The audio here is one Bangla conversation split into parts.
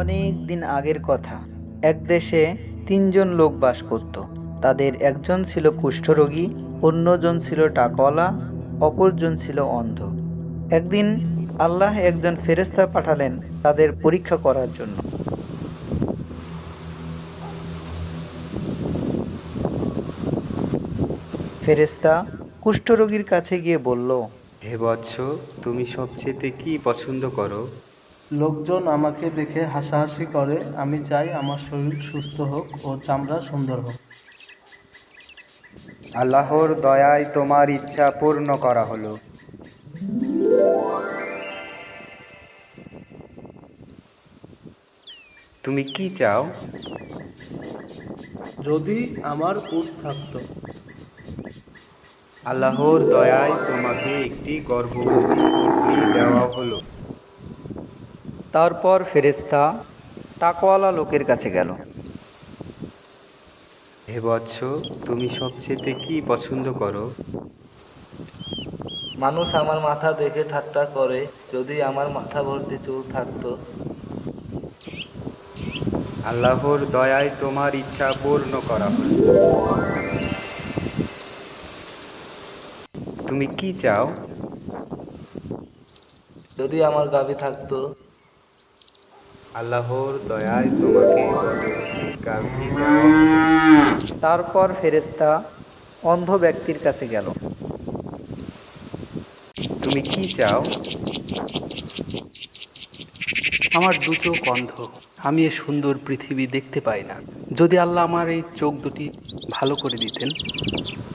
অনেক দিন আগের কথা। এক দেশে তিনজন লোক বাস করত। তাদের একজন ছিল কুষ্ঠরোগী, অন্যজন ছিল টাকওয়ালা, অপরজন ছিল অন্ধ। একদিন আল্লাহ একজন ফেরেস্তা পাঠালেন তাদের পরীক্ষা করার জন্য। ফেরেস্তা কুষ্ঠরোগীর কাছে গিয়ে বলল, হে বৎস, তুমি সবচেয়ে কি পছন্দ করো? লোকজন আমাকে দেখে হাসাহাসি করে আমি চাই আমার শরীর সুস্থ হোক ও চামড়া সুন্দর হোক। আল্লাহর দয়ায় তোমার ইচ্ছা পূর্ণ করা হলো। তুমি কি চাও? যদি আমার উট থাকতো। আল্লাহর দয়ায় তোমাকে একটি গর্ভবতী দেওয়া হলো। তারপর ফেরেস্তা টাকওয়ালা লোকের কাছে গেল। হে বৎস তুমি সবচেয়ে কি পছন্দ করো? মানুষ আমার মাথা দেখে ঠাট্টা করে যদি আমার মাথা ভর্তি চুল থাকতো। আল্লাহর দয়ায় তোমার ইচ্ছা পূর্ণ করা হলো। তুমি কি চাও? যদি আমার গাভী থাকতো আল্লাহর দয়ায় তোমাকে। তারপর ফেরেস্তা অন্ধ ব্যক্তির কাছে গেল। তুমি কি চাও? আমার দু চোখ অন্ধ। আমি এ সুন্দর পৃথিবী দেখতে পাই না। যদি আল্লাহ আমার এই চোখ দুটি ভালো করে দিতেন।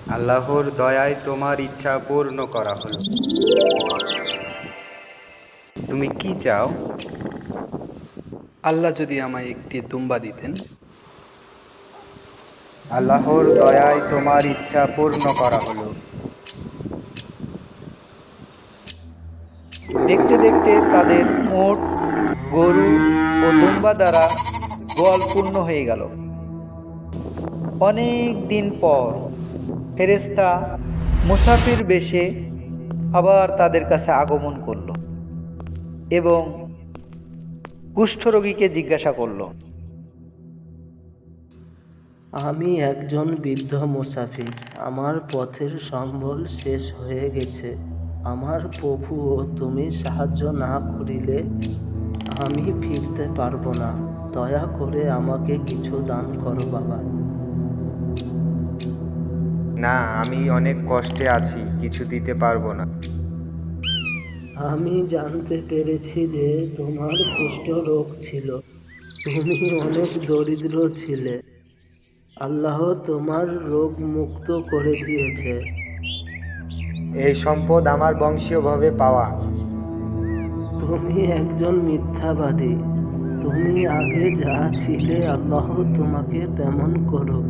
আল্লাহর দয়ায় তোমার ইচ্ছা পূর্ণ করা হলো। তুমি কি চাও? আল্লাহ যদি আমায় একটি দুম্বা দিতেন। আল্লাহর দয়ায় তোমার ইচ্ছা পূর্ণ করা হলো। দেখতে দেখতে তাদের মোট গরু ও দুম্বা দ্বারা গোয়াল পূর্ণ হয়ে গেল। অনেক দিন পর ফেরেস্তা মুসাফির বেশে আবার তাদের কাছে আগমন করল এবং কুষ্ঠরোগীকে জিজ্ঞাসা করল। আমি একজন বৃদ্ধ মুসাফির। আমার পথের সম্বল শেষ হয়ে গেছে। আমার প্রভু ও তুমি সাহায্য না করিলে আমি ফিরতে পারব না। দয়া করে আমাকে কিছু দান করো বাবা। না আমি অনেক কষ্টে আছি কিছু দিতে পারব না। আমি জানতে পেরেছি যে তোমার কুষ্ঠ রোগ ছিল। তুমি অনেক দরিদ্র ছিলে। আল্লাহ তোমার রোগ মুক্ত করে দিয়েছে। এই সম্পদ আমার বংশীয়ভাবে পাওয়া। তুমি একজন মিথ্যাবাদী। তুমি আগে যা ছিলে আল্লাহ তোমাকে তেমন করো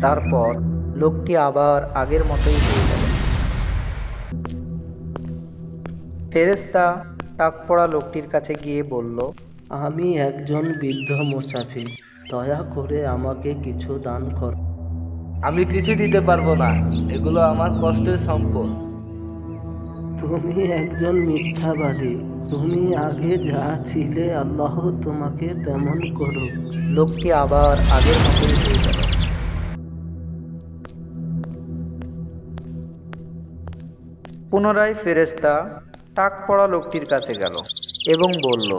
তারপর লোকটি আবার আগের মতোই হয়ে ফেরেস্তা টাক পড়া লোকটির কাছে গিয়ে বলল আমি একজন বৃদ্ধ মুসাফির দয়া করে আমাকে কিছু দান করো। আমি কিছু দিতে পারব না এগুলো আমার কষ্টের সম্পদ। তুমি একজন মিথ্যাবাদী তুমি আগে যা ছিলে আল্লাহ তোমাকে তেমন করো লোকটি আবার আগের মতোই হয়ে গেল। পুনরায় ফেরেস্তা টাক পড়া লোকটির কাছে গেল এবং বলল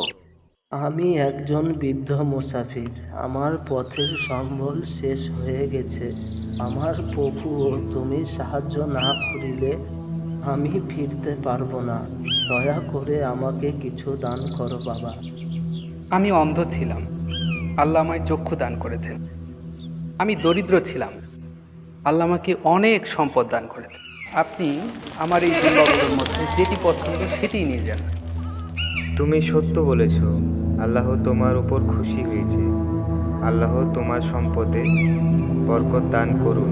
আমি একজন বৃদ্ধ মুসাফির। আমার পথের সম্বল শেষ হয়ে গেছে। আমার প্রভু ও তুমি সাহায্য না করিলে আমি ফিরতে পারব না। দয়া করে আমাকে কিছু দান করো বাবা। আমি অন্ধ ছিলাম। আল্লাহ আমায় চক্ষু দান করেছেন। আমি দরিদ্র ছিলাম। আল্লাহ আমাকে অনেক সম্পদ দান করেছেন। আপনি আমার এই দুর্লভের মধ্যে যেটি পছন্দ সেটিই নিয়ে যান। তুমি সত্য বলেছ, আল্লাহ তোমার উপর খুশি হয়েছে। আল্লাহ তোমার সম্পদে বরকত দান করুন।